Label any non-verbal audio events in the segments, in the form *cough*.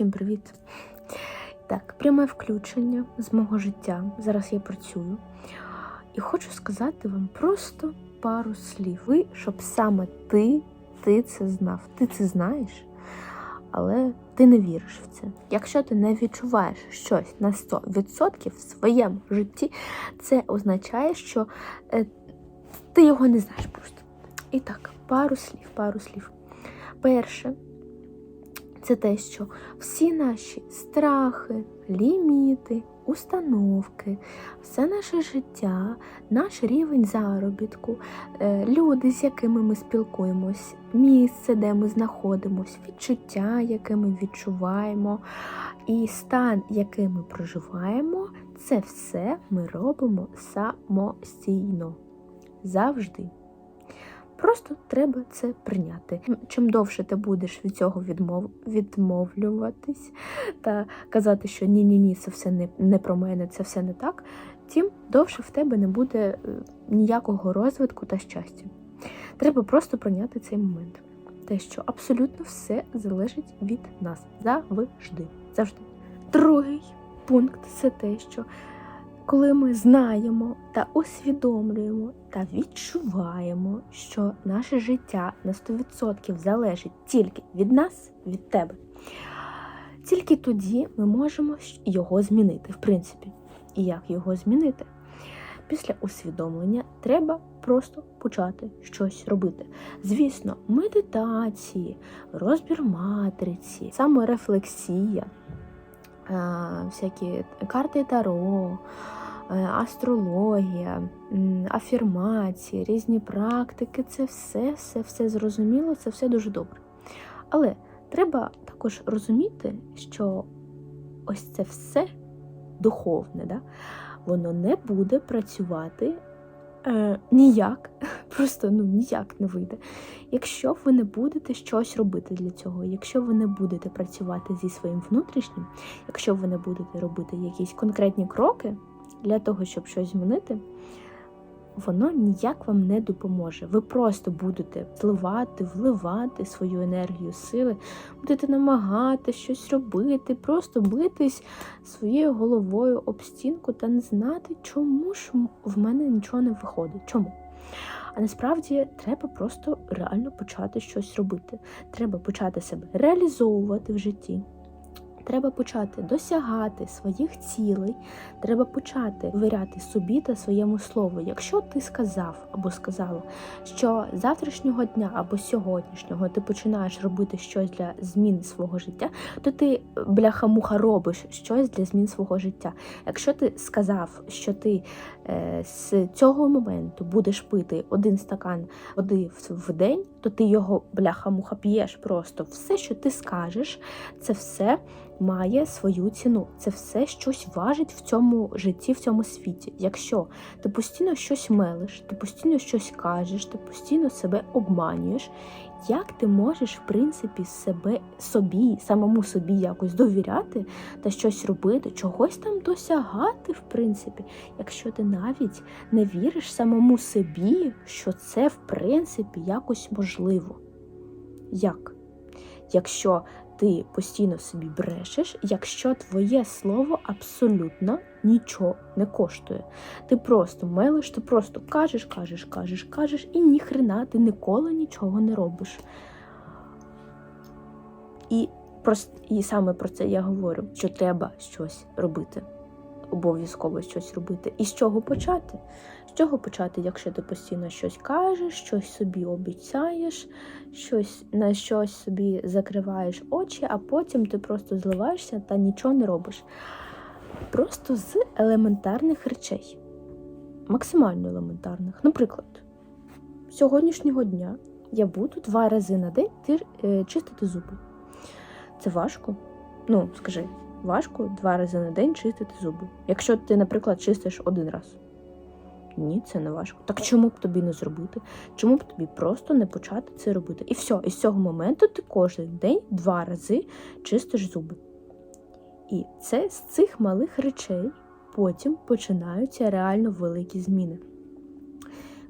Всім привіт! Так, пряме включення з мого життя. Зараз я працюю. І хочу сказати вам просто пару слів. Ви, щоб саме ти, ти це знав. Ти це знаєш, але ти не віриш в це. Якщо ти не відчуваєш щось на 100% в своєму житті, це означає, що е, ти його не знаєш просто. І так, пару слів, пару слів. Перше, це те, що всі наші страхи, ліміти, установки, все наше життя, наш рівень заробітку, е, люди, з якими ми спілкуємось, місце, де ми знаходимося, відчуття, яке ми відчуваємо, і стан, який ми проживаємо, це все ми робимо самостійно. Завжди. Просто треба це прийняти. Чим довше ти будеш від цього відмов... відмовлюватись та казати, що ні-ні ні, це все не, не про мене, це все не так, тим довше в тебе не буде е, ніякого розвитку та щастя. Треба просто прийняти цей момент. Те, що абсолютно все залежить від нас завжди. Завжди. Другий пункт це те, що коли ми знаємо та усвідомлюємо та відчуваємо, що наше життя на 100% залежить тільки від нас, від тебе, тільки тоді ми можемо його змінити, в принципі. І як його змінити? Після усвідомлення треба просто почати щось робити. Звісно, медитації, розбір матриці, саморефлексія, всякі карти Таро, астрологія, афірмації, різні практики це все, все, все зрозуміло, це все дуже добре. Але треба також розуміти, що ось це все духовне, да? воно не буде працювати е, ніяк, *laughs* просто ну ніяк не вийде. Якщо ви не будете щось робити для цього, якщо ви не будете працювати зі своїм внутрішнім, якщо ви не будете робити якісь конкретні кроки для того, щоб щось змінити, воно ніяк вам не допоможе. Ви просто будете зливати, вливати свою енергію, сили, будете намагати щось робити, просто битись своєю головою об стінку та не знати, чому ж в мене нічого не виходить. Чому? А насправді треба просто реально почати щось робити. Треба почати себе реалізовувати в житті. Треба почати досягати своїх цілей, треба почати довіряти собі та своєму слову. Якщо ти сказав або сказала, що завтрашнього дня або сьогоднішнього ти починаєш робити щось для змін свого життя, то ти бляха-муха робиш щось для змін свого життя. Якщо ти сказав, що ти е, з цього моменту будеш пити один стакан води в день, то ти його бляха-муха п'єш просто все, що ти скажеш, це все має свою ціну. Це все щось важить в цьому житті, в цьому світі. Якщо ти постійно щось мелиш, ти постійно щось кажеш, ти постійно себе обманюєш, як ти можеш, в принципі, себе собі, самому собі якось довіряти та щось робити, чогось там досягати, в принципі, якщо ти навіть не віриш самому собі, що це в принципі якось можливо? Як? Якщо ти постійно собі брешеш, якщо твоє слово абсолютно нічого не коштує. Ти просто мелиш, ти просто кажеш, кажеш, кажеш, кажеш, і ніхрена ти ніколи нічого не робиш. І, і саме про це я говорю, що треба щось робити обов'язково щось робити. І з чого почати? З чого почати, якщо ти постійно щось кажеш, щось собі обіцяєш, щось на щось собі закриваєш очі, а потім ти просто зливаєшся та нічого не робиш. Просто з елементарних речей, максимально елементарних. Наприклад, сьогоднішнього дня я буду два рази на день е, чистити зуби. Це важко? Ну, скажи важко два рази на день чистити зуби. Якщо ти, наприклад, чистиш один раз. Ні, це не важко. Так чому б тобі не зробити? Чому б тобі просто не почати це робити? І все, і з цього моменту ти кожен день два рази чистиш зуби. І це з цих малих речей потім починаються реально великі зміни.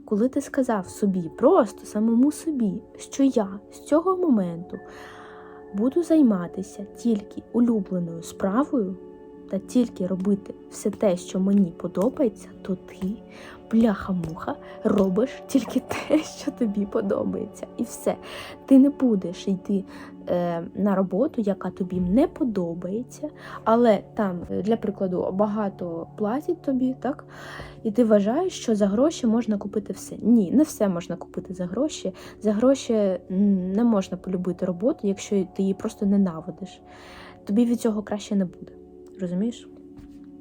Коли ти сказав собі, просто самому собі, що я з цього моменту буду займатися тільки улюбленою справою та тільки робити все те, що мені подобається, то ти, бляха-муха, робиш тільки *laughs* те, що тобі подобається. І все. Ти не будеш йти е, на роботу, яка тобі не подобається, але там, е, для прикладу, багато платять тобі, так? І ти вважаєш, що за гроші можна купити все. Ні, не все можна купити за гроші. За гроші не можна полюбити роботу, якщо ти її просто ненавидиш. Тобі від цього краще не буде. Розумієш?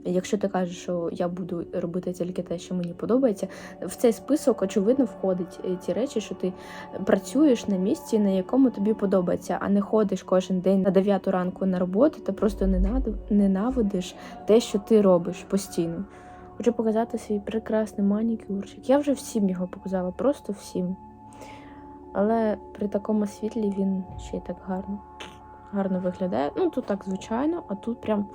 Якщо ти кажеш, що я буду робити тільки те, що мені подобається, в цей список очевидно входить е, ті речі, що ти працюєш на місці, на якому тобі подобається, а не ходиш кожен день на 9 ранку на роботу та просто ненавидиш те, що ти робиш постійно. Хочу показати свій прекрасний манікюрчик. Я вже всім його показала, просто всім. Але при такому світлі він ще й так гарно. Гарно виглядає. Ну, тут так звичайно, а тут прям.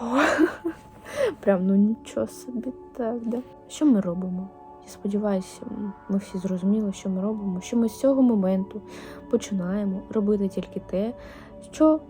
*laughs* Прям ну нічого собі так, да. Що ми робимо? Я сподіваюся, ми всі зрозуміли, що ми робимо, що ми з цього моменту починаємо робити тільки те, що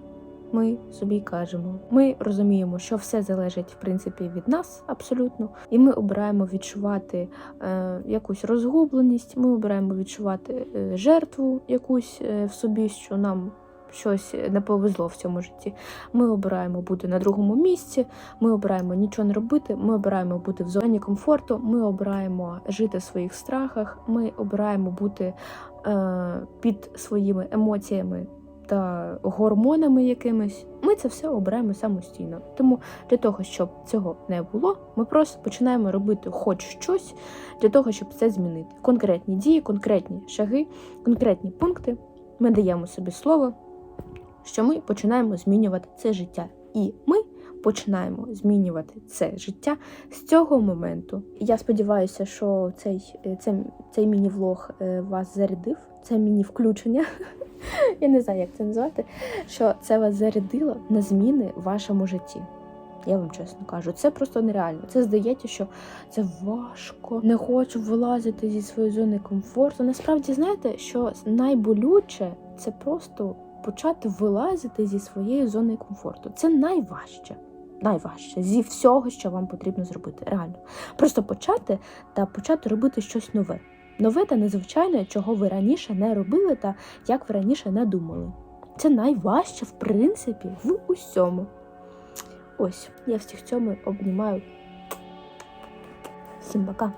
ми собі кажемо. Ми розуміємо, що все залежить в принципі від нас абсолютно, і ми обираємо відчувати е, якусь розгубленість, ми обираємо відчувати е, жертву якусь е, в собі, що нам щось не повезло в цьому житті. Ми обираємо бути на другому місці, ми обираємо нічого не робити, ми обираємо бути в зоні комфорту, ми обираємо жити в своїх страхах, ми обираємо бути е, під своїми емоціями та гормонами якимись. Ми це все обираємо самостійно. Тому для того, щоб цього не було, ми просто починаємо робити хоч щось для того, щоб це змінити. Конкретні дії, конкретні шаги, конкретні пункти. Ми даємо собі слово, що ми починаємо змінювати це життя. І ми починаємо змінювати це життя з цього моменту. Я сподіваюся, що цей, е, цей, цей міні-влог е, вас зарядив, це міні-включення. *laughs* Я не знаю, як це назвати, що це вас зарядило на зміни в вашому житті. Я вам чесно кажу, це просто нереально. Це здається, що це важко, не хочу вилазити зі своєї зони комфорту. Насправді, знаєте, що найболюче це просто почати вилазити зі своєї зони комфорту. Це найважче. Найважче зі всього, що вам потрібно зробити. Реально. Просто почати та почати робити щось нове. Нове та незвичайне, чого ви раніше не робили та як ви раніше не думали. Це найважче, в принципі, в усьому. Ось, я всіх цьому обнімаю. Всім пока.